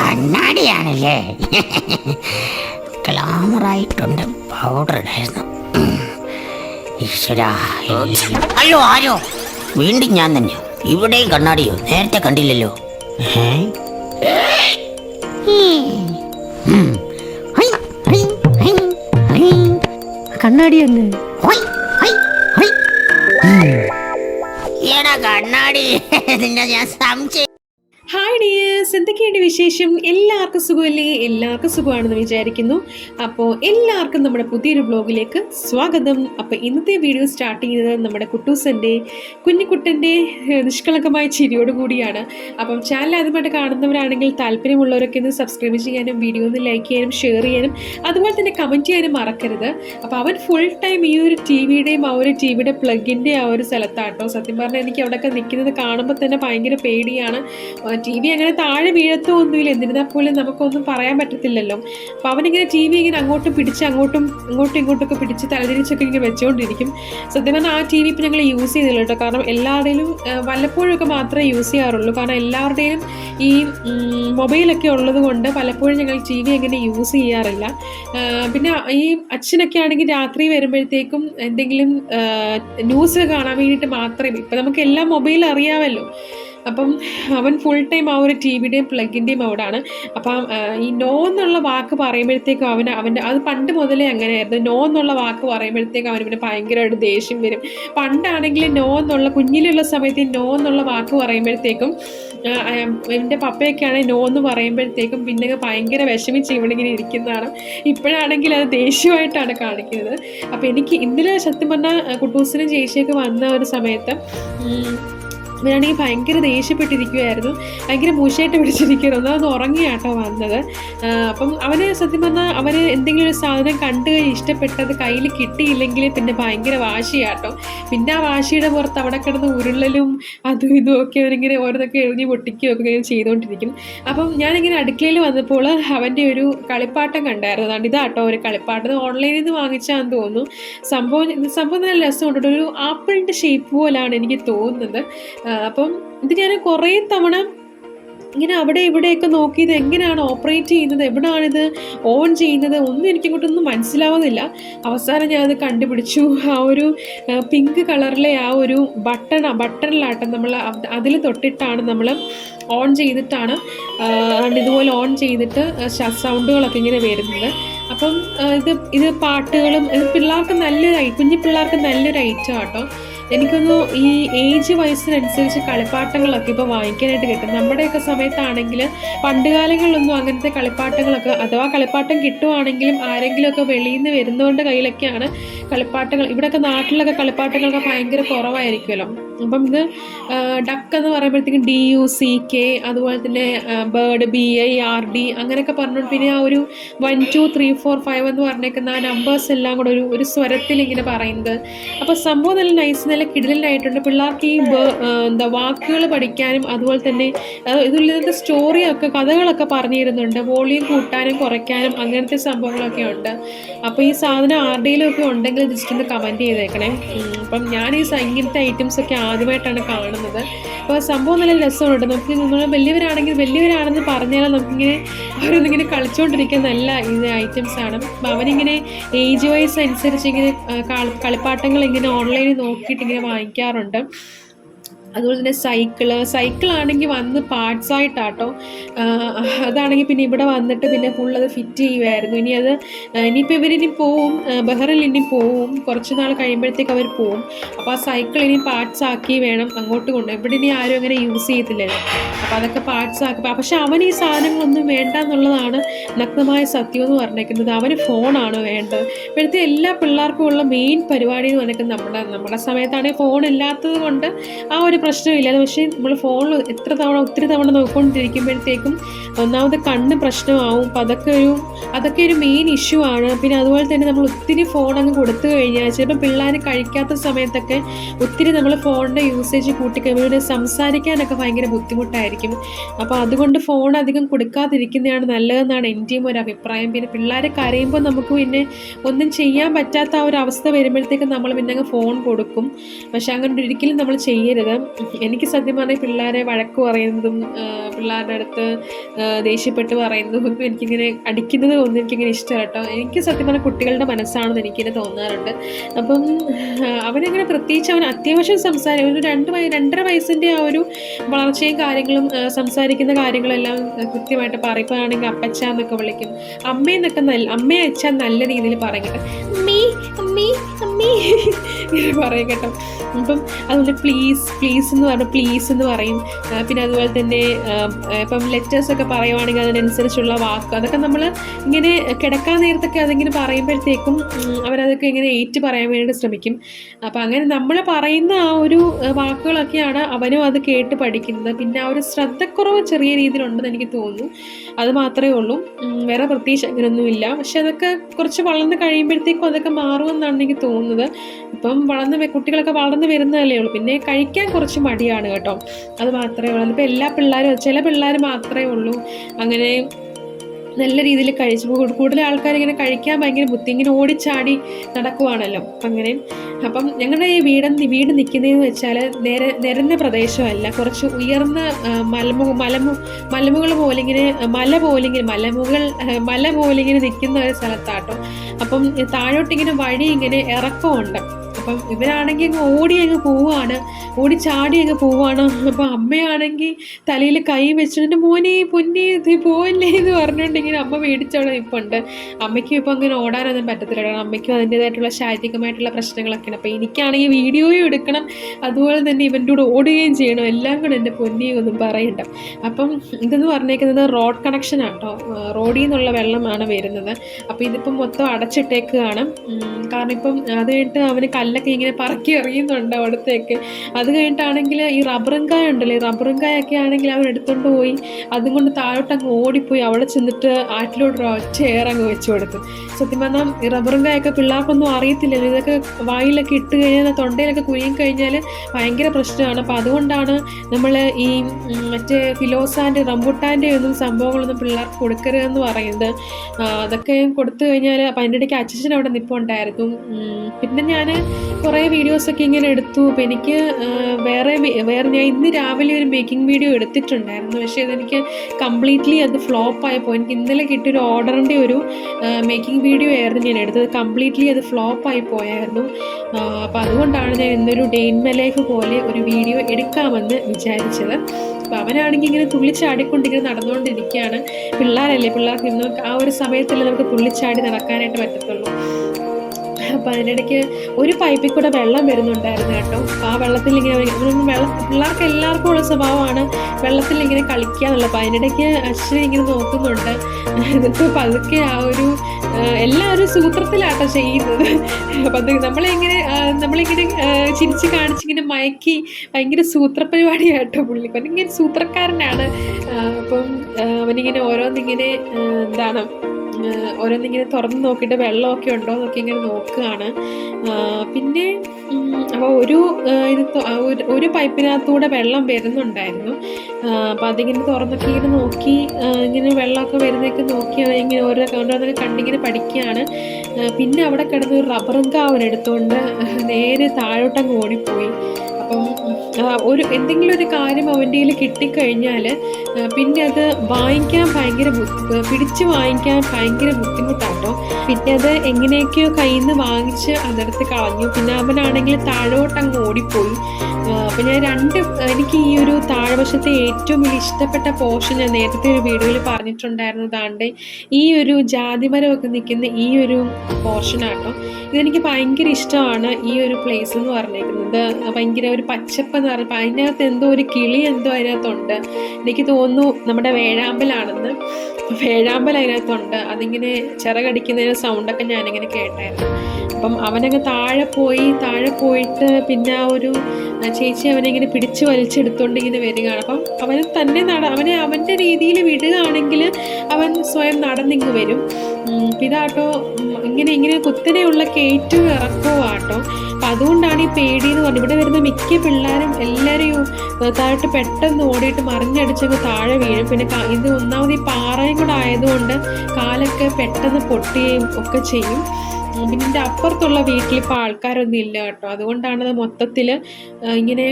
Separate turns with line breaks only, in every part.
കണ്ണാടിയാണല്ലേ? ഗ്ലാമറായിട്ടുണ്ട്. Powder ഇടായിരുന്നു. ഉം. ഈശ്വരാ ഈ- അയ്യോ ആരോ? വീണ്ടും ഞാൻ തന്നെ ഇവിടെയും കണ്ണാടിയോ? നേരത്തെ കണ്ടില്ലല്ലോ. ഹൈ.
കണ്ണാടി.
എടാ നിന്നെ ഞാൻ സംശയം
ഹായ് ഡിയേഴ്സ് എന്തൊക്കെയുണ്ട് വിശേഷം? എല്ലാവർക്കും സുഖമല്ലേ? എല്ലാവർക്കും സുഖമാണെന്ന് വിചാരിക്കുന്നു. അപ്പോൾ എല്ലാവർക്കും നമ്മുടെ പുതിയൊരു ബ്ലോഗിലേക്ക് സ്വാഗതം. അപ്പോൾ ഇന്നത്തെ വീഡിയോ സ്റ്റാർട്ട് ചെയ്യുന്നത് നമ്മുടെ കുട്ടൂസന്റെ കുഞ്ഞിക്കുട്ടന്റെ കുട്ടന്റെ നിഷ്കളങ്കമായ ചിരിയോടുകൂടിയാണ് അപ്പം ചാനൽ ആദ്യമായിട്ട് കാണുന്നവരാണെങ്കിൽ താല്പര്യമുള്ളവരൊക്കെ ഒന്ന് സബ്സ്ക്രൈബ് ചെയ്യാനും വീഡിയോ ഒന്ന് ലൈക്ക് ചെയ്യാനും ഷെയർ ചെയ്യാനും അതുപോലെ തന്നെ കമന്റ് ചെയ്യാനും മറക്കരുത്. അപ്പോൾ അവൻ ഫുൾ ടൈം ഈ ഒരു ടി വിയുടെയും ആ ഒരു ടി വിയുടെ പ്ലഗിന്റെ ആ ഒരു സ്ഥലത്താട്ടോ. സത്യം പറഞ്ഞാൽ എനിക്ക് അവിടെയൊക്കെ നിൽക്കുന്നത് കാണുമ്പോൾ തന്നെ ഭയങ്കര പേടിയാണ്. ടി വി അങ്ങനെ താഴെ വീഴത്തോ ഒന്നുമില്ല എന്നിരുന്നാൽ പോലും നമുക്കൊന്നും പറയാൻ പറ്റത്തില്ലല്ലോ. അപ്പോൾ അവനിങ്ങനെ ടി വി ഇങ്ങനെ അങ്ങോട്ടും പിടിച്ച് അങ്ങോട്ടും ഇങ്ങോട്ടും ഇങ്ങോട്ടൊക്കെ പിടിച്ച് തലതിരിച്ചൊക്കെ ഇങ്ങനെ വെച്ചുകൊണ്ടിരിക്കും സത്യം പറഞ്ഞാൽ ആ ടി വി ഇപ്പം ഞങ്ങൾ യൂസ് ചെയ്തില്ല കേട്ടോ. കാരണം എല്ലാവരുടെയും വല്ലപ്പോഴൊക്കെ മാത്രമേ യൂസ് ചെയ്യാറുള്ളൂ. കാരണം എല്ലാവരുടെയും ഈ മൊബൈലൊക്കെ ഉള്ളത് കൊണ്ട് പലപ്പോഴും ഞങ്ങൾ ടി വി അങ്ങനെ യൂസ് ചെയ്യാറില്ല. പിന്നെ ഈ അച്ഛനൊക്കെ ആണെങ്കിൽ രാത്രി വരുമ്പോഴത്തേക്കും എന്തെങ്കിലും ന്യൂസ് കാണാൻ വേണ്ടിയിട്ട് മാത്രമേ. ഇപ്പം നമുക്ക് എല്ലാം മൊബൈൽ അറിയാമല്ലോ. അപ്പം അവൻ ഫുൾ ടൈം ആ ഒരു ടി വിയുടെയും പ്ലഗിന്റെയും അവിടാണ്. അപ്പം ഈ നോ എന്നുള്ള വാക്ക് പറയുമ്പോഴത്തേക്കും അവന് അവന്റെ അത് പണ്ട് മുതലേ അങ്ങനെയായിരുന്നു. നോ എന്നുള്ള വാക്ക് പറയുമ്പോഴത്തേക്കും അവന് പിന്നെ ഭയങ്കരമായിട്ട് ദേഷ്യം വരും. പണ്ടാണെങ്കിൽ നോ എന്നുള്ള കുഞ്ഞിലുള്ള സമയത്ത് നോ എന്നുള്ള വാക്ക് പറയുമ്പോഴത്തേക്കും എന്റെ പപ്പയൊക്കെ ആണെങ്കിൽ നോ എന്ന് പറയുമ്പോഴത്തേക്കും പിന്നെ ഭയങ്കര വിഷമിച്ച് ഇവിടെ ഇങ്ങനെ ഇരിക്കുന്നതാണ്. ഇപ്പോഴാണെങ്കിൽ അത് ദേഷ്യമായിട്ടാണ് കാണിക്കുന്നത്. അപ്പോൾ എനിക്ക് ഇന്നലെ സത്യം പറഞ്ഞാൽ കുട്ടൂസിനും ചേച്ചിയൊക്കെ വന്ന ഒരു സമയത്ത് ഇവനാണെങ്കിൽ ഭയങ്കര ദേഷ്യപ്പെട്ടിരിക്കുകയായിരുന്നു ഭയങ്കര മൂശയായിട്ട് പിടിച്ചിരിക്കുന്നു. ഒന്നാമത് ഉറങ്ങിയാട്ടോ വന്നത്. അപ്പം അവന് സത്യം പറഞ്ഞാൽ അവന് എന്തെങ്കിലും ഒരു സാധനം കണ്ടു കഴിഞ്ഞ് ഇഷ്ടപ്പെട്ടത് കയ്യിൽ കിട്ടിയില്ലെങ്കിൽ പിന്നെ ഭയങ്കര വാശിയാട്ടോ. പിന്നെ ആ വാശിയുടെ പുറത്ത് അവിടെ കിടന്ന് ഉരുളലും അതും ഇതും ഒക്കെ അവനിങ്ങനെ ഓരോന്നൊക്കെ എഴുതി പൊട്ടിക്കുകയൊക്കെ ഇങ്ങനെ ചെയ്തുകൊണ്ടിരിക്കും. അപ്പം ഞാനിങ്ങനെ അടുക്കളയിൽ വന്നപ്പോൾ അവന്റെ ഒരു കളിപ്പാട്ടം കണ്ടായിരുന്നു. അതുകൊണ്ട് ഇതാട്ടോ ഒരു കളിപ്പാട്ടം. ഓൺലൈനിൽ നിന്ന് വാങ്ങിച്ചാന്ന് തോന്നുന്നു. സംഭവം സംഭവം നല്ല രസമുണ്ട് ഒരു ആപ്പിളിന്റെ ഷേപ്പ് പോലാണ് എനിക്ക് തോന്നുന്നത്. അപ്പം ഇത് ഞാൻ കുറേ തവണ ഇങ്ങനെ അവിടെ ഇവിടെയൊക്കെ നോക്കി ഇത് എങ്ങനെയാണ് ഓപ്പറേറ്റ് ചെയ്യുന്നത് എവിടെയാണിത് ഓൺ ചെയ്യുന്നത് ഒന്നും എനിക്കിങ്ങോട്ടൊന്നും മനസ്സിലാവുന്നില്ല. അവസാനം ഞാനത് കണ്ടുപിടിച്ചു. ആ ഒരു പിങ്ക് കളറിലെ ആ ഒരു ബട്ടൺ ബട്ടണിലാട്ടം നമ്മൾ അതിൽ തൊട്ടിട്ടാണ് നമ്മൾ ഓൺ ചെയ്തിട്ടാണ് ഇതുപോലെ ഓൺ ചെയ്തിട്ട് സൗണ്ടുകളൊക്കെ ഇങ്ങനെ വരുന്നത്. അപ്പം ഇത് ഇത് പാട്ടുകളും ഇത് പിള്ളേർക്ക് നല്ലൊരു കുഞ്ഞു പിള്ളേർക്ക് നല്ലൊരു ഐറ്റം ആട്ടോ. എനിക്കൊന്നു ഈ ഏജ് വയസ്സിനനുസരിച്ച് കളിപ്പാട്ടങ്ങളൊക്കെ ഇപ്പോൾ വാങ്ങിക്കാനായിട്ട് കിട്ടും. നമ്മുടെയൊക്കെ സമയത്താണെങ്കിൽ പണ്ട് കാലങ്ങളിലൊന്നും അങ്ങനത്തെ കളിപ്പാട്ടങ്ങളൊക്കെ അഥവാ കളിപ്പാട്ടം കിട്ടുവാണെങ്കിലും ആരെങ്കിലുമൊക്കെ വെളിയിൽ നിന്ന് വരുന്നവരുടെ കയ്യിലൊക്കെയാണ് കളിപ്പാട്ടങ്ങൾ. ഇവിടെയൊക്കെ നാട്ടിലൊക്കെ കളിപ്പാട്ടങ്ങളൊക്കെ ഭയങ്കര കുറവായിരിക്കുമല്ലോ. അപ്പം ഇത് ഡക്ക് എന്ന് പറയുമ്പോഴത്തേക്കും ഡി യു സി കെ അതുപോലെ തന്നെ bird B I R D അങ്ങനെയൊക്കെ പറഞ്ഞുകൊണ്ട് പിന്നെ ആ ഒരു one two three four five എന്ന് പറഞ്ഞേക്കുന്ന ആ നമ്പേഴ്സ് എല്ലാം കൂടെ ഒരു ഒരു സ്വരത്തിൽ ഇങ്ങനെ പറയുന്നത്. അപ്പോൾ സംഭവം നല്ല നൈസ് നല്ല കിടിലായിട്ടുണ്ട് പിള്ളേർക്ക് ഈ എന്താ വാക്കുകൾ പഠിക്കാനും അതുപോലെ തന്നെ ഇതിൽ സ്റ്റോറിയൊക്കെ കഥകളൊക്കെ പറഞ്ഞു തരുന്നുണ്ട് വോളിയം കൂട്ടാനും കുറയ്ക്കാനും അങ്ങനത്തെ സംഭവങ്ങളൊക്കെ ഉണ്ട്. അപ്പോൾ ഈ സാധനം ആരുടെയിലും ഒക്കെ ഉണ്ടെങ്കിൽ ജസ്റ്റ് ഒന്ന് കമന്റ് ചെയ്തേക്കണേ. അപ്പം ഞാൻ ഈ ഇങ്ങനത്തെ ഐറ്റംസ് ഒക്കെ ആദ്യമായിട്ടാണ് കാണുന്നത്. അപ്പോൾ സംഭവം നല്ല രസമുണ്ട്. നമുക്ക് നമ്മൾ വലിയവരാണെങ്കിൽ വലിയവരാണെന്ന് പറഞ്ഞാൽ നമുക്കിങ്ങനെ അവരൊന്നിങ്ങനെ കളിച്ചുകൊണ്ടിരിക്കാൻ നല്ല ഇത് ഐറ്റംസ് ആണ്. അപ്പം അവനിങ്ങനെ ഏജ് വൈസ് അനുസരിച്ച് ഇങ്ങനെ കളിപ്പാട്ടങ്ങൾ ഇങ്ങനെ ഓൺലൈനിൽ നോക്കിയിട്ട് ഇങ്ങനെ വാങ്ങിക്കാറുണ്ട്. അതുപോലെ തന്നെ സൈക്കിൾ സൈക്കിളാണെങ്കിൽ വന്ന് പാർട്സ് ആയിട്ടാട്ടോ. അതാണെങ്കിൽ പിന്നെ ഇവിടെ വന്നിട്ട് പിന്നെ ഫുൾ അത് ഫിറ്റ് ചെയ്യുമായിരുന്നു ഇനി അത് ഇനിയിപ്പോൾ ഇവരിനി പോവും ബഹ്റിൽ ഇനി പോവും കുറച്ച് നാൾ കഴിയുമ്പോഴത്തേക്ക് അവർ പോവും. അപ്പോൾ ആ സൈക്കിൾ ഇനി പാർട്സ് ആക്കി വേണം അങ്ങോട്ട് കൊണ്ട് ഇവിടെ ഇനി ആരും അങ്ങനെ യൂസ് ചെയ്യത്തില്ലല്ലോ അപ്പോൾ അതൊക്കെ പാർട്സ് ആക്കി പക്ഷെ അവൻ ഈ സാധനങ്ങളൊന്നും വേണ്ട എന്നുള്ളതാണ് നഗ്നമായ സത്യം എന്ന് പറഞ്ഞേക്കുന്നത്. അവന് ഫോണാണ് വേണ്ടത്. ഇപ്പോഴത്തെ എല്ലാ പിള്ളേർക്കും ഉള്ള മെയിൻ പരിപാടി എന്ന് പറഞ്ഞേക്കുന്നത് നമ്മുടെ നമ്മുടെ സമയത്താണെങ്കിൽ ഫോൺ ഇല്ലാത്തത് കൊണ്ട് ആ ഒരു പ്രശ്നമില്ല. പക്ഷേ നമ്മൾ ഫോണിൽ എത്ര തവണ ഒത്തിരി തവണ നോക്കിക്കൊണ്ടിരിക്കുമ്പോഴത്തേക്കും ഒന്നാമത് കണ്ണ് പ്രശ്നമാവും. അപ്പം അതൊക്കെ ഒരു അതൊക്കെ ഒരു മെയിൻ ഇഷ്യൂ ആണ്. പിന്നെ അതുപോലെ തന്നെ നമ്മൾ ഒത്തിരി ഫോൺ അങ്ങ് കൊടുത്തു കഴിഞ്ഞാൽ ചിലപ്പോൾ പിള്ളേർ കഴിക്കാത്ത സമയത്തൊക്കെ ഒത്തിരി നമ്മൾ ഫോണിന്റെ യൂസേജ് കൂട്ടിക്കഴിയുമ്പോൾ സംസാരിക്കാനൊക്കെ ഭയങ്കര ബുദ്ധിമുട്ടായിരിക്കും. അപ്പോൾ അതുകൊണ്ട് ഫോൺ അധികം കൊടുക്കാതിരിക്കുന്നതാണ് നല്ലതെന്നാണ് എന്റെയും ഒരു അഭിപ്രായം. പിന്നെ പിള്ളേരെ കരയുമ്പോൾ നമുക്ക് പിന്നെ ഒന്നും ചെയ്യാൻ പറ്റാത്ത ആ ഒരു അവസ്ഥ വരുമ്പോഴത്തേക്കും നമ്മൾ പിന്നെ അങ്ങ് ഫോൺ കൊടുക്കും. പക്ഷെ അങ്ങനെ ഒരിക്കലും നമ്മൾ ചെയ്യരുത്. എനിക്ക് സത്യം പറഞ്ഞാൽ പിള്ളേരെ വഴക്ക് പറയുന്നതും പിള്ളേരുടെ അടുത്ത് ദേഷ്യപ്പെട്ട് പറയുന്നതും ഒന്നും എനിക്കിങ്ങനെ അടിക്കുന്നത് ഒന്നും എനിക്കിങ്ങനെ ഇഷ്ടമല്ല കേട്ടോ. എനിക്ക് സത്യം പറഞ്ഞാൽ കുട്ടികളുടെ മനസ്സാണെന്ന് എനിക്കിങ്ങനെ തോന്നാറുണ്ട്. അപ്പം അവനങ്ങനെ പ്രത്യേകിച്ച് അവൻ അത്യാവശ്യം സംസാരം ഒരു രണ്ട് രണ്ടര വയസ്സിന്റെ ആ ഒരു വളർച്ചയും കാര്യങ്ങളും സംസാരിക്കുന്ന കാര്യങ്ങളെല്ലാം കൃത്യമായിട്ട് പറയുകയാണെങ്കിൽ അപ്പച്ച എന്നൊക്കെ വിളിക്കും. അമ്മയെന്നൊക്കെ നല്ല അമ്മയെ അച്ഛ നല്ല രീതിയിൽ പറയും അമ്മേ അമ്മീ അമ്മീ പറയും കേട്ടോ. അപ്പം അതുകൊണ്ട് പ്ലീസ് പ്ലീസ് എന്ന് പറഞ്ഞു പ്ലീസ് എന്ന് പറയും. പിന്നെ അതുപോലെ തന്നെ ഇപ്പം ലെറ്റേഴ്സ് ഒക്കെ പറയുവാണെങ്കിൽ അതിനനുസരിച്ചുള്ള വാക്ക്. അതൊക്കെ നമ്മൾ ഇങ്ങനെ കിടക്കാൻ നേരത്തൊക്കെ അതിങ്ങനെ പറയുമ്പോഴത്തേക്കും അവരതൊക്കെ ഇങ്ങനെ ഏറ്റു പറയാൻ വേണ്ടി ശ്രമിക്കും. അപ്പം അങ്ങനെ നമ്മൾ പറയുന്ന ആ ഒരു വാക്കുകളൊക്കെയാണ് അവനും അത് കേട്ട് പഠിക്കുന്നത്. പിന്നെ ആ ഒരു ശ്രദ്ധക്കുറവ് ചെറിയ രീതിയിലുണ്ടെന്ന് എനിക്ക് തോന്നുന്നു. അത് മാത്രമേ ഉള്ളൂ. വേറെ പ്രത്യേകിച്ച് അങ്ങനെയൊന്നുമില്ല പക്ഷെ അതൊക്കെ കുറച്ച് വളർന്ന് കഴിയുമ്പോഴത്തേക്കും അതൊക്കെ മാറുമെന്നാണ് എനിക്ക് തോന്നുന്നത്. ഇപ്പം വളർന്ന് കുട്ടികളൊക്കെ വളർന്ന് വരുന്നതല്ലേ ഉള്ളൂ. പിന്നെ കഴിക്കാൻ കുറച്ച് മടിയാണ് കേട്ടോ. അത് മാത്രമേ ഉള്ളൂ. അതിപ്പോൾ എല്ലാ പിള്ളേരും ചില പിള്ളേർ മാത്രമേ ഉള്ളൂ. അങ്ങനെ നല്ല രീതിയിൽ കഴിച്ചു. കൂടുതൽ ആൾക്കാർ ഇങ്ങനെ കഴിക്കാൻ ഭയങ്കര ബുദ്ധി ഇങ്ങനെ ഓടിച്ചാടി നടക്കുവാണല്ലോ. അങ്ങനെ. അപ്പം ഞങ്ങളുടെ ഈ വീട് വീട് നിൽക്കുന്നതെന്ന് വെച്ചാൽ നിര നിരന്ന പ്രദേശമല്ല. കുറച്ച് ഉയർന്ന മലമു മലമു മലമുകൾ പോലെ ഇങ്ങനെ മല പോലെ ഇങ്ങനെ മലമുകൾ മല പോലെ ഇങ്ങനെ നിൽക്കുന്ന ഒരു സ്ഥലത്താട്ടോ. അപ്പം താഴോട്ടിങ്ങനെ വഴി ഇങ്ങനെ ഇറക്കമുണ്ട്. അപ്പം ഇവരാണെങ്കിൽ അങ്ങ് ഓടി അങ്ങ് പോവാണ്. ഓടി ചാടി അങ്ങ് പോവാണ്. അപ്പം അമ്മയാണെങ്കിൽ തലയിൽ കൈ വെച്ചിട്ട് മോനെ പൊന്നി ഇത് പോവല്ലേ? എന്ന് പറഞ്ഞുകൊണ്ട് ഇങ്ങനെ അമ്മ മേടിച്ചവിടെ നിൽപ്പുണ്ട്. അമ്മയ്ക്കും ഇപ്പം അങ്ങനെ ഓടാനൊന്നും പറ്റത്തില്ല അമ്മയ്ക്കും അതിന്റെതായിട്ടുള്ള ശാരീരികമായിട്ടുള്ള പ്രശ്നങ്ങളൊക്കെയാണ്. അപ്പം എനിക്കാണെങ്കിൽ വീഡിയോയും എടുക്കണം. അതുപോലെ തന്നെ ഇവന്റെ കൂടെ ഓടുകയും ചെയ്യണം. എല്ലാം കൂടെ എന്റെ പൊന്നിയും ഒന്നും പറയണ്ട. അപ്പം ഇതെന്ന് പറഞ്ഞേക്കുന്നത് റോഡ് കണക്ഷനാണ് ആട്ടോ റോഡിൽ നിന്നുള്ള വെള്ളമാണ് വരുന്നത്. അപ്പോൾ ഇതിപ്പം മൊത്തം അടച്ചിട്ടേക്കുകയാണ്. കാരണം ഇപ്പം അത് കഴിഞ്ഞിട്ട് അവന് കല്ലൊക്കെ ഇങ്ങനെ പറക്കി എറിയുന്നുണ്ട് അവിടത്തേക്ക്. അത് കഴിഞ്ഞിട്ടാണെങ്കിൽ ഈ റബ്ബറുങ്കായ ഉണ്ടല്ലോ? ഈ റബ്ബറുങ്കായൊക്കെ ആണെങ്കിൽ അവൻ എടുത്തുകൊണ്ട് പോയി. അതും കൊണ്ട് താഴോട്ട് അങ്ങ് ഓടിപ്പോയി. അവിടെ ചെന്നിട്ട് ആറ്റിലോട്ട് എയർ അങ്ങ് വെച്ചു കൊടുത്തു. സത്യം പറഞ്ഞാൽ ഈ റബ്ബറുങ്കായൊക്കെ പിള്ളേർക്കൊന്നും അറിയത്തില്ലല്ലോ. ഇതൊക്കെ വായിലൊക്കെ ഇട്ട് കഴിഞ്ഞാൽ തൊണ്ടയിലൊക്കെ കുഴിയും കഴിഞ്ഞാൽ ഭയങ്കര പ്രശ്നമാണ്. അപ്പോൾ അതുകൊണ്ടാണ് നമ്മൾ ഈ മറ്റേ ഫിലോസാന്റെ റംബുട്ടാന്റെ ഒന്നും സംഭവങ്ങളൊന്നും പിള്ളേർക്ക് കൊടുക്കരുതെന്ന് പറയുന്നത്. അതൊക്കെ കൊടുത്തു കഴിഞ്ഞാൽ അപ്പം അതിന്റെ ഇടയ്ക്ക് അച്ഛൻ അവിടെ നിൽപ്പുണ്ടായിരുന്നു പിന്നെ ഞാൻ കുറേ വീഡിയോസൊക്കെ ഇങ്ങനെ എടുത്തു. അപ്പം എനിക്ക് വേറെ വേറെ ഞാൻ ഇന്ന് രാവിലെ ഒരു മേക്കിംഗ് വീഡിയോ എടുത്തിട്ടുണ്ടായിരുന്നു. പക്ഷേ അതെനിക്ക് കംപ്ലീറ്റ്ലി അത് ഫ്ലോപ്പ് ആയിപ്പോയി എനിക്ക് ഇന്നലെ കിട്ടിയൊരു ഓർഡറിന്റെ ഒരു മേക്കിംഗ് വീഡിയോ ആയിരുന്നു ഞാൻ എടുത്തത്. കംപ്ലീറ്റ്ലി അത് ഫ്ലോപ്പ് ആയി പോയായിരുന്നു. അപ്പോൾ അതുകൊണ്ടാണ് ഞാൻ ഇന്നൊരു ഡേ ഇൻ പോലെ ഒരു വീഡിയോ എടുക്കാമെന്ന് വിചാരിച്ചത്. അപ്പോൾ അവനാണെങ്കിൽ ഇങ്ങനെ തുള്ളിച്ചാടിക്കൊണ്ടിങ്ങനെ നടന്നുകൊണ്ടിരിക്കുകയാണ്. പിള്ളേരല്ലേ? പിള്ളേർക്ക് ഇന്ന് ആ ഒരു സമയത്തല്ലേ നമുക്ക് തുള്ളിച്ചാടി നടക്കാനായിട്ട് പറ്റത്തുള്ളൂ. അപ്പം അതിനിടയ്ക്ക് ഒരു പൈപ്പിൽ കൂടെ വെള്ളം വരുന്നുണ്ടായിരുന്നു കേട്ടോ. അപ്പോൾ ആ വെള്ളത്തിൽ ഇങ്ങനെ വെള്ളം പിള്ളേർക്ക് എല്ലാവർക്കും ഉള്ള സ്വഭാവമാണ് വെള്ളത്തിൽ ഇങ്ങനെ കളിക്കുക എന്നുള്ളത്. അപ്പോൾ അതിനിടയ്ക്ക് അശ്വിനി ഇങ്ങനെ നോക്കുന്നുണ്ട്. എന്നിട്ട് പതുക്കെ ആ ഒരു എല്ലാവരും സൂത്രത്തിലാട്ടോ ചെയ്യുന്നത്. അപ്പം നമ്മളിങ്ങനെ നമ്മളിങ്ങനെ ചിരിച്ച് കാണിച്ചിങ്ങനെ മയക്കി ഭയങ്കര സൂത്രപരിപാടിയായിട്ടോ പുള്ളി അപ്പം ഇങ്ങനെ സൂത്രക്കാരനാണ്. അപ്പം അവനിങ്ങനെ ഓരോന്നിങ്ങനെ എന്താണ് ഓരോന്നിങ്ങനെ തുറന്ന് നോക്കിയിട്ട് വെള്ളമൊക്കെ ഉണ്ടോ എന്നൊക്കെ ഇങ്ങനെ നോക്കുകയാണ്. പിന്നെ അപ്പോൾ ഒരു ഇത് ഒരു- പൈപ്പിനകത്തൂടെ വെള്ളം വരുന്നുണ്ടായിരുന്നു. അപ്പോൾ അതിങ്ങനെ തുറന്നൊക്കെ ഇങ്ങനെ നോക്കി ഇങ്ങനെ വെള്ളമൊക്കെ വരുന്നതൊക്കെ നോക്കി ഇങ്ങനെ ഓരോ ഓരോന്നൊക്കെ കണ്ടിങ്ങനെ പഠിക്കുകയാണ്. പിന്നെ അവിടെ കിടന്ന് ഒരു റബ്ബറും കാവൻ എടുത്തുകൊണ്ട് നേരെ താഴോട്ടങ്ങ് ഓടിപ്പോയി. അപ്പം ഒരു എന്തെങ്കിലും ഒരു കാര്യം അവന്റെ കയ്യിൽ കിട്ടിക്കഴിഞ്ഞാൽ പിന്നെ അത് വാങ്ങിക്കാൻ ഭയങ്കര പിടിച്ച് വാങ്ങിക്കാൻ ഭയങ്കര ബുദ്ധിമുട്ടാട്ടോ. പിന്നെ അത് എങ്ങനെയൊക്കെയോ കയ്യിൽ നിന്ന് വാങ്ങിച്ച് അതെടുത്ത് കളഞ്ഞു. പിന്നെ അവനാണെങ്കിൽ താഴോട്ടങ്ങ് ഓടിപ്പോയി. അപ്പം ഞാൻ രണ്ട് എനിക്ക് ഈ ഒരു താഴ്വശത്തെ ഏറ്റവും വലിയ ഇഷ്ടപ്പെട്ട പോർഷൻ ഞാൻ നേരത്തെ ഒരു വീഡിയോയിൽ പറഞ്ഞിട്ടുണ്ടായിരുന്നു. താണ്ടെ ഈ ഒരു ജാതിമരമൊക്കെ നിൽക്കുന്ന ഈ ഒരു പോർഷനാട്ടോ ഇതെനിക്ക് ഭയങ്കര ഇഷ്ടമാണ് ഈ ഒരു പ്ലേസ് എന്ന് പറഞ്ഞിരിക്കുന്നത് ഭയങ്കര ഒരു പച്ചപ്പ് എന്ന് പറയുമ്പോൾ അതിനകത്ത് എന്തോ ഒരു കിളി എന്തോ അതിനകത്തുണ്ട്. എനിക്ക് തോന്നുന്നു നമ്മുടെ വേഴാമ്പലാണെന്ന്. വേഴാമ്പൽ അതിനകത്തുണ്ട്. അതിങ്ങനെ ചിറകടിക്കുന്നതിന് സൗണ്ടൊക്കെ ഞാനിങ്ങനെ കേട്ടായിരുന്നു. അപ്പം അവനങ്ങ് താഴെ പോയി താഴെ പോയിട്ട് പിന്നെ ആ ഒരു ചേച്ചി അവനെ ഇങ്ങനെ പിടിച്ച് വലിച്ചെടുത്തോണ്ട് ഇങ്ങനെ വരികയാണ്. അപ്പം അവന് തന്നെ നട അവനെ അവന്റെ രീതിയിൽ വിടുകയാണെങ്കിൽ അവൻ സ്വയം നടന്നിങ്ങ് വരും. ഇതാട്ടോ ഇങ്ങനെ ഇങ്ങനെ കുത്തനെയുള്ള കയറ്റവും ഇറക്കവും ആട്ടോ അപ്പം അതുകൊണ്ടാണ് ഈ പേടി എന്ന് പറഞ്ഞത്. ഇവിടെ വരുന്ന മിക്ക പിള്ളേരും എല്ലാവരെയും താഴോട്ട് പെട്ടെന്ന് ഓടിയിട്ട് മറിഞ്ഞടിച്ചങ്ങ് താഴെ വീഴും. പിന്നെ ഇത് ഒന്നാമത് ഈ പാറയും കൂടെ ആയതുകൊണ്ട് കാലൊക്കെ പെട്ടെന്ന് പൊട്ടുകയും ഒക്കെ ചെയ്യും. പിന്നെ അപ്പുറത്തുള്ള വീട്ടിൽ ഇപ്പോൾ ആൾക്കാരൊന്നും ഇല്ല കേട്ടോ. അതുകൊണ്ടാണ് മൊത്തത്തിൽ ഇങ്ങനെ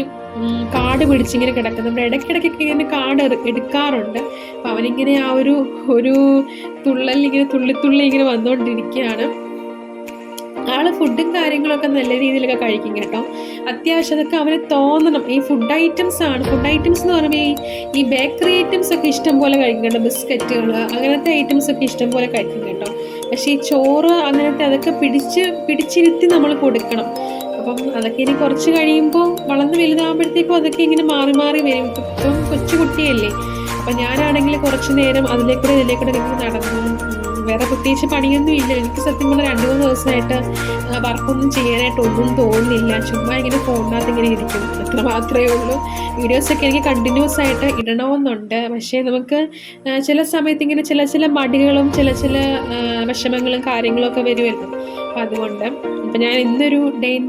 കാട് പിടിച്ചിങ്ങനെ കിടക്കുന്നത്. നമ്മുടെ ഇടയ്ക്കിടയ്ക്കൊക്കെ ഇങ്ങനെ കാട് എടുക്കാറുണ്ട്. അപ്പം അവനിങ്ങനെ ആ ഒരു ഒരു തുള്ളൽ ഇങ്ങനെ തുള്ളി തുള്ളി ഇങ്ങനെ വന്നുകൊണ്ടിരിക്കുകയാണ്. ആൾ ഫുഡും കാര്യങ്ങളൊക്കെ നല്ല രീതിയിലൊക്കെ കഴിക്കും കേട്ടോ. അത്യാവശ്യം അതൊക്കെ അവന് തോന്നണം. ഈ ഫുഡ് ഐറ്റംസ് ആണ്. ഫുഡ് ഐറ്റംസ് എന്ന് പറയുമ്പോൾ ഈ ഈ ബേക്കറി ഐറ്റംസ് ഒക്കെ ഇഷ്ടം പോലെ കഴിക്കും കേട്ടോ. ബിസ്ക്കറ്റുകൾ അങ്ങനത്തെ ഐറ്റംസ് ഒക്കെ ഇഷ്ടം പോലെ കഴിക്കും കേട്ടോ. പക്ഷേ ഈ ചോറ് അങ്ങനത്തെ അതൊക്കെ പിടിച്ച് പിടിച്ചിരുത്തി നമ്മൾ കൊടുക്കണം. അപ്പം അതൊക്കെ ഇനി കുറച്ച് കഴിയുമ്പോൾ വളർന്ന് വലുതാകുമ്പോഴത്തേക്കും അതൊക്കെ ഇങ്ങനെ മാറി മാറി വരും. ഇപ്പം കൊച്ചു കുട്ടിയല്ലേ അപ്പം ഞാനാണെങ്കിൽ കുറച്ച് നേരം അതിലേക്കൂടെ ഇതിലേക്കൂടെ ഇങ്ങനെ നടന്നു വേറെ പ്രത്യേകിച്ച് പണിയൊന്നും ഇല്ല. എനിക്ക് സത്യം പറഞ്ഞാൽ രണ്ട് മൂന്ന് ദിവസമായിട്ട് വർക്കൊന്നും ചെയ്യാനായിട്ട് ഒന്നും തോന്നുന്നില്ല. ചുമ്മാ ഇങ്ങനെ ഫോണിനകത്ത് ഇങ്ങനെ ഇരിക്കും. അത്ര മാത്രമേ ഉള്ളൂ. വീഡിയോസൊക്കെ എനിക്ക് കണ്ടിന്യൂസ് ആയിട്ട് ഇടണമെന്നുണ്ട്. പക്ഷേ നമുക്ക് ചില സമയത്ത് ഇങ്ങനെ ചില ചില മടികളും ചില ചില വിഷമങ്ങളും കാര്യങ്ങളും ഒക്കെ വരുമല്ലോ. അപ്പം അതുകൊണ്ട്. അപ്പം ഞാൻ ഇന്നൊരു ഡേ ഇൻ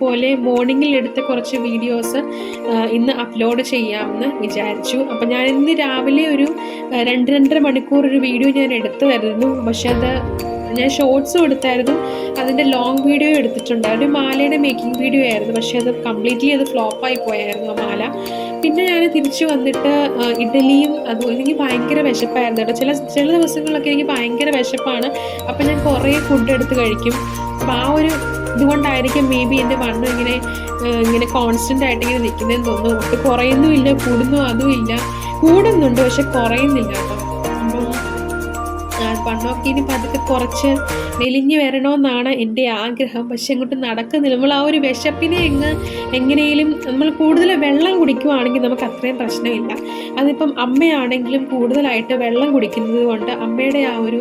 പോലെ മോർണിംഗിൽ എടുത്ത കുറച്ച് വീഡിയോസ് ഇന്ന് അപ്ലോഡ് ചെയ്യാമെന്ന് വിചാരിച്ചു. അപ്പം ഞാൻ ഇന്ന് രാവിലെ ഒരു രണ്ട് രണ്ടര മണിക്കൂർ ഒരു വീഡിയോ ഞാൻ എടുത്തു വരുന്നു. പക്ഷെ അത് ഞാൻ ഷോർട്സും എടുത്തായിരുന്നു. അതിന്റെ ലോങ് വീഡിയോ എടുത്തിട്ടുണ്ട്. ഒരു മാലയുടെ മേക്കിംഗ് വീഡിയോ ആയിരുന്നു. പക്ഷേ അത് കംപ്ലീറ്റ്ലി അത് ഫ്ലോപ്പായി പോയായിരുന്നു ആ മാല. പിന്നെ ഞാൻ തിരിച്ചു വന്നിട്ട് ഇഡലിയും അതുപോലെ എനിക്ക് ഭയങ്കര വിശപ്പായിരുന്നു കേട്ടോ. ചില ചില ദിവസങ്ങളിലൊക്കെ എനിക്ക് ഭയങ്കര വിശപ്പാണ്. അപ്പം ഞാൻ കുറേ ഫുഡ് എടുത്ത് കഴിക്കും. അപ്പം ആ ഒരു ഇതുകൊണ്ടായിരിക്കും മേ ബി എന്റെ വണ്ണം ഇങ്ങനെ ഇങ്ങനെ കോൺസ്റ്റന്റ് ആയിട്ട് ഇങ്ങനെ നിൽക്കുന്നതെന്ന് തോന്നുന്നു. കുറയുന്നുമില്ല കൂടുന്നു അതുമില്ല. കൂടുന്നുണ്ട് പക്ഷെ കുറയുന്നില്ല കേട്ടോ. ആ, വണ്ണമൊക്കെ ഇനി പതുക്കെ കുറച്ച് മെലിഞ്ഞു വരണമെന്നാണ് എന്റെ ആഗ്രഹം. പക്ഷെ അങ്ങോട്ട് നടക്കുന്നില്ല. നമ്മൾ ആ ഒരു വിശപ്പിനെ എങ്ങ് എങ്ങനെയും നമ്മൾ കൂടുതൽ വെള്ളം കുടിക്കുവാണെങ്കിൽ നമുക്ക് അത്രയും പ്രശ്നമില്ല. അതിപ്പം അമ്മയാണെങ്കിലും കൂടുതലായിട്ട് വെള്ളം കുടിക്കുന്നത് കൊണ്ട് അമ്മയുടെ ആ ഒരു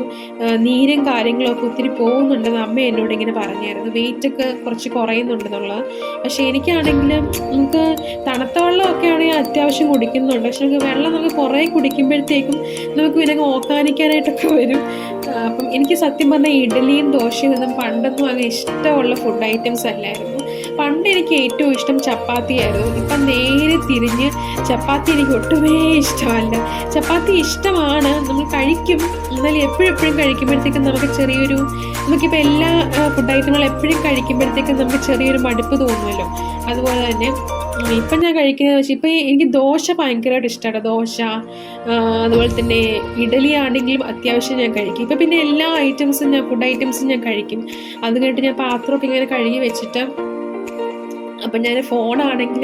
നീരും കാര്യങ്ങളൊക്കെ ഒത്തിരി പോകുന്നുണ്ടെന്ന് അമ്മ എന്നോട് ഇങ്ങനെ പറഞ്ഞായിരുന്നു. വെയിറ്റൊക്കെ കുറച്ച് കുറയുന്നുണ്ടെന്നുള്ളത് പക്ഷേ എനിക്കാണെങ്കിലും നമുക്ക് തണുത്ത വെള്ളമൊക്കെ ആണെങ്കിൽ അത്യാവശ്യം കുടിക്കുന്നുണ്ട്. പക്ഷെ നമുക്ക് വെള്ളം നമുക്ക് കുറേ കുടിക്കുമ്പോഴത്തേക്കും നമുക്ക് പിന്നെ ഓക്കാനിക്കാനായിട്ടൊക്കെ വരും. ആ, അപ്പം എനിക്ക് സത്യം പറഞ്ഞാൽ ഇഡലിയും ദോശയും ഒന്നും പണ്ടൊന്നും അങ്ങനെ ഇഷ്ടമുള്ള ഫുഡ് ഐറ്റംസ് അല്ലായിരുന്നു. പണ്ട് എനിക്ക് ഏറ്റവും ഇഷ്ടം ചപ്പാത്തിയായിരുന്നു ഇപ്പം നേരെ തിരിഞ്ഞ് ചപ്പാത്തി എനിക്ക് ഒട്ടുമേ ഇഷ്ടമല്ല. ചപ്പാത്തി ഇഷ്ടമാണ്. നമ്മൾ കഴിക്കും. എന്നാലും എപ്പോഴും എപ്പോഴും കഴിക്കുമ്പോഴത്തേക്കും നമുക്ക് ചെറിയൊരു നമുക്കിപ്പോൾ എല്ലാ ഫുഡ് ഐറ്റങ്ങളും എപ്പോഴും കഴിക്കുമ്പോഴത്തേക്കും നമുക്ക് ചെറിയൊരു മടുപ്പ് തോന്നുമല്ലോ. അതുപോലെ തന്നെ ഇപ്പം ഞാൻ കഴിക്കുന്നത് വെച്ചാൽ ഇപ്പം എനിക്ക് ദോശ ഭയങ്കരമായിട്ട് ഇഷ്ടമാണ്. ദോശ അതുപോലെ തന്നെ ഇഡലി ആണെങ്കിലും അത്യാവശ്യം ഞാൻ കഴിക്കും. ഇപ്പം പിന്നെ എല്ലാ ഐറ്റംസും ഞാൻ ഫുഡ് ഐറ്റംസും ഞാൻ കഴിക്കും. അത് കഴിഞ്ഞിട്ട് ഞാൻ പാത്രമൊക്കെ ഇങ്ങനെ കഴുകി വെച്ചിട്ട് അപ്പം ഞാൻ ഫോണാണെങ്കിൽ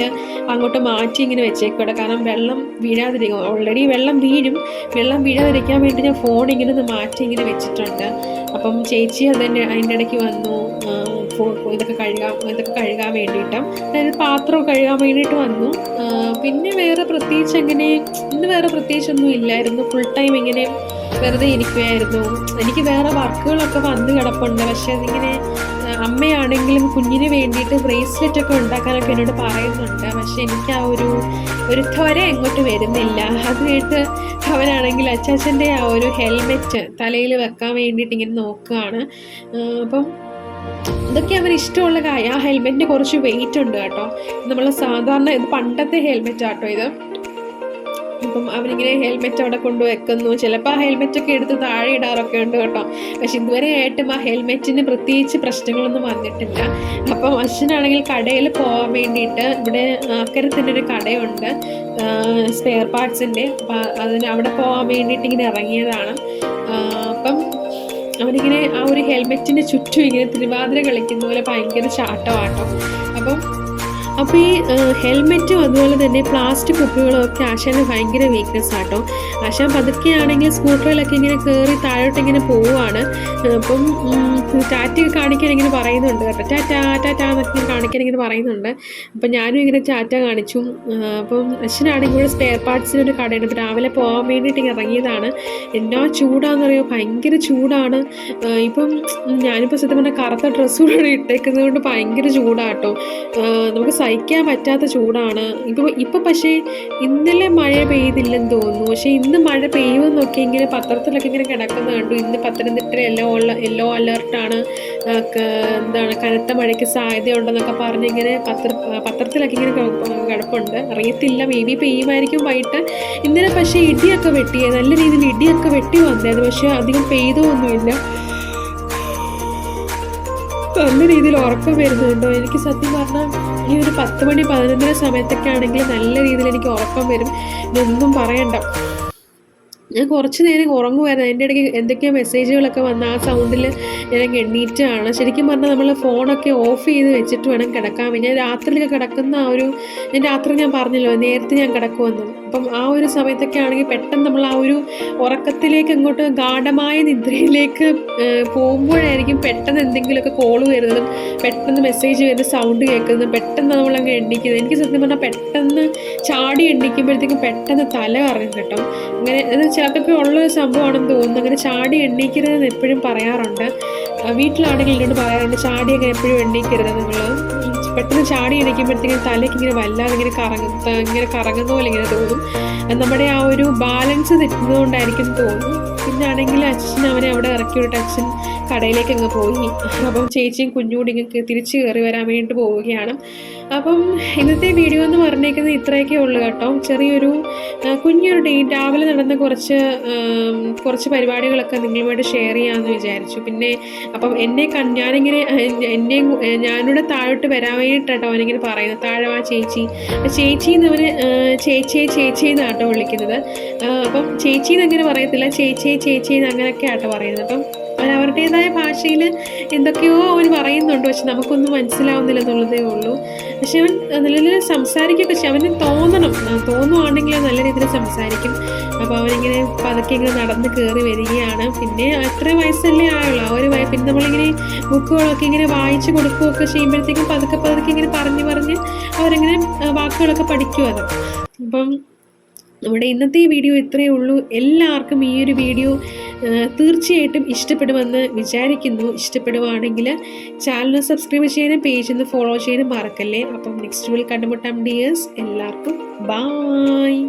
അങ്ങോട്ട് മാറ്റി ഇങ്ങനെ വെച്ചേക്കൂടെ കാരണം വെള്ളം വീഴാതിരിക്കും ഓൾറെഡി വെള്ളം വീഴും. വെള്ളം വീഴാതിരിക്കാൻ വേണ്ടി ഞാൻ ഫോൺ ഇങ്ങനെ ഒന്ന് മാറ്റി ഇങ്ങനെ വെച്ചിട്ടുണ്ട്. അപ്പം ചേച്ചി അതിന്റെ അതിന്റെ ഇടയ്ക്ക് വന്നു. ഇതൊക്കെ കഴുകാൻ ഇതൊക്കെ കഴുകാൻ വേണ്ടിയിട്ട്. അതായത് പാത്രം കഴുകാൻ വേണ്ടിയിട്ട് വന്നു. പിന്നെ വേറെ പ്രത്യേകിച്ച് എങ്ങനെ ഇന്ന് വേറെ പ്രത്യേകിച്ചൊന്നും ഇല്ലായിരുന്നു. ഫുൾ ടൈം ഇങ്ങനെ വെറുതെ ഇരിക്കുമായിരുന്നു എനിക്ക് വേറെ വർക്കുകളൊക്കെ വന്ന് കിടപ്പുണ്ട്. പക്ഷേ അതിങ്ങനെ അമ്മയാണെങ്കിലും കുഞ്ഞിന് വേണ്ടിയിട്ട് ബ്രേസ്ലെറ്റ് ഒക്കെ ഉണ്ടാക്കാനൊക്കെ എന്നോട് പറയുന്നുണ്ട്. പക്ഷെ എനിക്ക് ആ ഒരു ഒരു ത്വര എങ്ങോട്ട് വരുന്നില്ല. അത് കേട്ട് അവനാണെങ്കിൽ അച്ചാച്ചന്റെ ആ ഒരു ഹെൽമെറ്റ് തലയിൽ വെക്കാൻ വേണ്ടിയിട്ട് ഇങ്ങനെ നോക്കുകയാണ്. അപ്പം ഇതൊക്കെ അവന് ഇഷ്ടമുള്ള കാര്യം. ആ ഹെൽമെറ്റിന് കുറച്ച് വെയിറ്റ് ഉണ്ട് കേട്ടോ. നമ്മൾ സാധാരണ ഇത് പണ്ടത്തെ ഹെൽമെറ്റ് ആട്ടോ ഇത്. അപ്പം അവനിങ്ങനെ ഹെൽമെറ്റ് അവിടെ കൊണ്ട് വെക്കുന്നു. ചിലപ്പോൾ ആ ഹെൽമെറ്റ് ഒക്കെ എടുത്ത് താഴെ ഇടാറൊക്കെ ഉണ്ട് കേട്ടോ. പക്ഷെ ഇതുവരെ ആയിട്ടും ആ ഹെൽമെറ്റിന് പ്രത്യേകിച്ച് പ്രശ്നങ്ങളൊന്നും വന്നിട്ടില്ല. അപ്പം അച്ഛനാണെങ്കിൽ കടയിൽ പോകാൻ വേണ്ടിയിട്ട് ഇവിടെ അക്കരത്തിന്റെ ഒരു കടയുണ്ട്. സ്പെയർ പാർട്സിന്റെ അതിന് അവിടെ പോകാൻ വേണ്ടിയിട്ട് ഇങ്ങനെ ഇറങ്ങിയതാണ്. അവനിങ്ങനെ ആ ഒരു ഹെൽമെറ്റിന് ചുറ്റും ഇങ്ങനെ തിരുവാതിര കളിക്കുന്ന പോലെ ഭയങ്കര ചാട്ടമാട്ടോ അപ്പം അപ്പോൾ ഈ ഹെൽമെറ്റും അതുപോലെ തന്നെ പ്ലാസ്റ്റിക് കുപ്പികളും ഒക്കെ ആശാന് ഭയങ്കര വീക്ക്നെസ് ആട്ടോ. ആശാൻ പതുക്കെയാണെങ്കിൽ സ്കൂട്ടറിലൊക്കെ ഇങ്ങനെ കയറി താഴോട്ട് ഇങ്ങനെ പോവുകയാണ് അപ്പം ടാറ്റ കാണിക്കാൻ ഇങ്ങനെ പറയുന്നുണ്ട് കേട്ടോ. ടാറ്റാ ടാറ്റാ എന്നൊക്കെ കാണിക്കാൻ ഇങ്ങനെ പറയുന്നുണ്ട്. അപ്പം ഞാനും ഇങ്ങനെ ടാറ്റ കാണിച്ചു. അപ്പം അച്ഛനാണെങ്കിൽ ഇവിടെ സ്പെയർ പാർട്സിനൊരു കടയുണ്ട്. അപ്പം രാവിലെ പോകാൻ വേണ്ടിയിട്ട് ഇറങ്ങിയതാണ്. എന്നാ ചൂടാണെന്നറിയോ ഭയങ്കര ചൂടാണ്. ഇപ്പം ഞാനിപ്പോൾ സത്യം പറഞ്ഞാൽ കറുത്ത ഡ്രസ്സുകൂടെ ഇട്ടേക്കുന്നത് കൊണ്ട് ഭയങ്കര ചൂടാട്ടോ. നമുക്ക് സഹിക്കാൻ പറ്റാത്ത ചൂടാണ്. ഇപ്പോൾ ഇപ്പം പക്ഷേ ഇന്നലെ മഴ പെയ്തില്ലെന്ന് തോന്നുന്നു. പക്ഷേ ഇന്ന് മഴ പെയ്യുമെന്നൊക്കെ ഇങ്ങനെ പത്രത്തിലൊക്കെ ഇങ്ങനെ കിടക്കുന്ന കണ്ടു. ഇന്ന് പത്തനംതിട്ട യെല്ലോ യെല്ലോ അലേർട്ടാണ് എന്താണ് കനത്ത മഴയ്ക്ക് സാധ്യതയുണ്ടെന്നൊക്കെ പറഞ്ഞ് ഇങ്ങനെ പത്ര പത്രത്തിലൊക്കെ ഇങ്ങനെ കിടപ്പ് കിടപ്പുണ്ട്. അറിയത്തില്ല മേ ബി പെയ്യുമായിരിക്കും വൈകിട്ട്. ഇന്നലെ പക്ഷേ ഇടിയൊക്കെ വെട്ടിയത് നല്ല രീതിയിൽ ഇടിയൊക്കെ വെട്ടി വന്നായിരുന്നു പക്ഷേ അധികം പെയ്തൊന്നുമില്ല നല്ല രീതിയിൽ ഉറക്കം വരുന്നുണ്ടോ? എനിക്ക് സത്യം പറഞ്ഞാൽ ഈ ഒരു പത്ത് മണി പതിനൊന്നര സമയത്തൊക്കെ ആണെങ്കിൽ നല്ല രീതിയിൽ എനിക്ക് ഉറക്കം വരും. ഇതൊന്നും പറയണ്ട. ഞാൻ കുറച്ച് നേരം ഉറങ്ങുമായിരുന്നു അതിന്റെ ഇടയ്ക്ക് എന്തൊക്കെയോ മെസ്സേജുകളൊക്കെ വന്ന ആ സൗണ്ടിൽ ഞാൻ എണ്ണീറ്റാണ് ശരിക്കും പറഞ്ഞാൽ നമ്മൾ ഫോണൊക്കെ ഓഫ് ചെയ്ത് വെച്ചിട്ട് വേണം കിടക്കാൻ. ഞാൻ രാത്രിയിലൊക്കെ കിടക്കുന്ന ആ ഒരു ഞാൻ രാത്രി ഞാൻ പറഞ്ഞല്ലോ നേരത്തെ ഞാൻ കിടക്കുമെന്ന്. അപ്പം ആ ഒരു സമയത്തൊക്കെ ആണെങ്കിൽ പെട്ടെന്ന് നമ്മൾ ആ ഒരു ഉറക്കത്തിലേക്ക് അങ്ങോട്ട് ഗാഠമായ നിദ്രയിലേക്ക് പോകുമ്പോഴായിരിക്കും പെട്ടെന്ന് എന്തെങ്കിലുമൊക്കെ കോൾ വരുന്നതും പെട്ടെന്ന് മെസ്സേജ് വരുന്ന സൗണ്ട് കേൾക്കുന്നതും പെട്ടെന്ന് നമ്മൾ നമ്മളങ്ങ് എണ്ണിക്കുന്നത്. എനിക്ക് സത്യം പറഞ്ഞാൽ പെട്ടെന്ന് ചാടി എണ്ണിക്കുമ്പോഴത്തേക്കും പെട്ടെന്ന് തല കറങ്ങും കേട്ടോ. അങ്ങനെ അത് ഉള്ള ഒരു സംഭവമാണെന്ന് തോന്നുന്നു. അങ്ങനെ ചാടി എണ്ണീക്കരുതെന്ന് എപ്പോഴും പറയാറുണ്ട്. വീട്ടിലാണെങ്കിൽ എന്നോട് പറയാറുണ്ട് ചാടിയൊക്കെ എപ്പോഴും എണ്ണീക്കരുത് നിങ്ങൾ പെട്ടെന്ന് ചാടി എണീക്കുമ്പോഴത്തേക്കും തലയ്ക്ക് ഇങ്ങനെ വല്ലാതെ ഇങ്ങനെ കറങ്ങ ഇങ്ങനെ കറങ്ങുന്ന പോലെ ഇങ്ങനെ തോന്നും. നമ്മുടെ ആ ഒരു ബാലൻസ് തെറ്റുന്നതുകൊണ്ടായിരിക്കും തോന്നും. പിന്നെ ആണെങ്കിൽ അച്ഛൻ അവനെ അവിടെ ഇറക്കി വിട്ട് അച്ഛൻ കടയിലേക്ക് അങ്ങ് പോയി. അപ്പം ചേച്ചിയും കുഞ്ഞുകൂടി ഇങ്ങക്ക് തിരിച്ച് കയറി വരാൻ വേണ്ടി പോവുകയാണ്. അപ്പം ഇന്നത്തെ വീഡിയോ എന്ന് പറഞ്ഞേക്കുന്നത് ഇത്രയൊക്കെ ഉള്ളു കേട്ടോ. ചെറിയൊരു കുഞ്ഞൊരു ഡേ രാവിലെ നടന്ന കുറച്ച് കുറച്ച് പരിപാടികളൊക്കെ നിങ്ങളുമായിട്ട് ഷെയർ ചെയ്യാമെന്ന് വിചാരിച്ചു. പിന്നെ അപ്പം എന്നെ ഞാനിങ്ങനെ എന്നെയും കൂ- ഞാനിവിടെ താഴോട്ട് വരാൻ വേണ്ടിയിട്ടോ അവനിങ്ങനെ പറയുന്നത്. താഴെ ആ ചേച്ചി. ചേച്ചി എന്നവന് ചേച്ചിയെ ചേച്ചി എന്നാട്ടോ വിളിക്കുന്നത്. ആ, അപ്പം ചേച്ചി എന്നങ്ങനെ പറയത്തില്ല. ചേച്ചിയെ ചേച്ചി എന്ന് അങ്ങനെയൊക്കെ ആട്ടോ പറയുന്നത്. അപ്പം അവരുടേതായ ഭാഷയിൽ എന്തൊക്കെയോ അവൻ പറയുന്നുണ്ട്. പക്ഷെ നമുക്കൊന്നും മനസ്സിലാവുന്നില്ല എന്നുള്ളതേ ഉള്ളൂ. പക്ഷെ അവൻ നല്ല സംസാരിക്കുകയൊക്കെ പക്ഷെ അവന് തോന്നണം. തോന്നുവാണെങ്കിൽ നല്ല രീതിയിൽ സംസാരിക്കും. അപ്പോൾ അവനിങ്ങനെ പതുക്കെ ഇങ്ങനെ നടന്ന് കയറി വരികയാണ്. പിന്നെ അത്ര വയസ്സല്ലേ ആയുള്ളൂ. ആ ഒരു പിന്നെ നമ്മളിങ്ങനെ ബുക്കുകളൊക്കെ ഇങ്ങനെ വായിച്ച് കൊടുക്കുകയൊക്കെ ചെയ്യുമ്പോഴത്തേക്കും പതുക്കെ പതുക്കെ ഇങ്ങനെ പറഞ്ഞ് പറഞ്ഞ് അവരിങ്ങനെ വാക്കുകളൊക്കെ പഠിക്കും അത്. അപ്പം നമ്മുടെ ഇന്നത്തെ വീഡിയോ ഇത്രയേ ഉള്ളൂ. എല്ലാവർക്കും ഈ ഒരു വീഡിയോ തീർച്ചയായിട്ടും ഇഷ്ടപ്പെടുമെന്ന് വിചാരിക്കുന്നു. ഇഷ്ടപ്പെടുവാണെങ്കിൽ ചാനൽ സബ്സ്ക്രൈബ് ചെയ്യാനും പേജ് ഒന്ന് ഫോളോ ചെയ്യാനും മറക്കല്ലേ. അപ്പം നെക്സ്റ്റ് വീഡിയോ കണ്ടുമുട്ടാം ഡിയേഴ്സ് എല്ലാവർക്കും ബായ്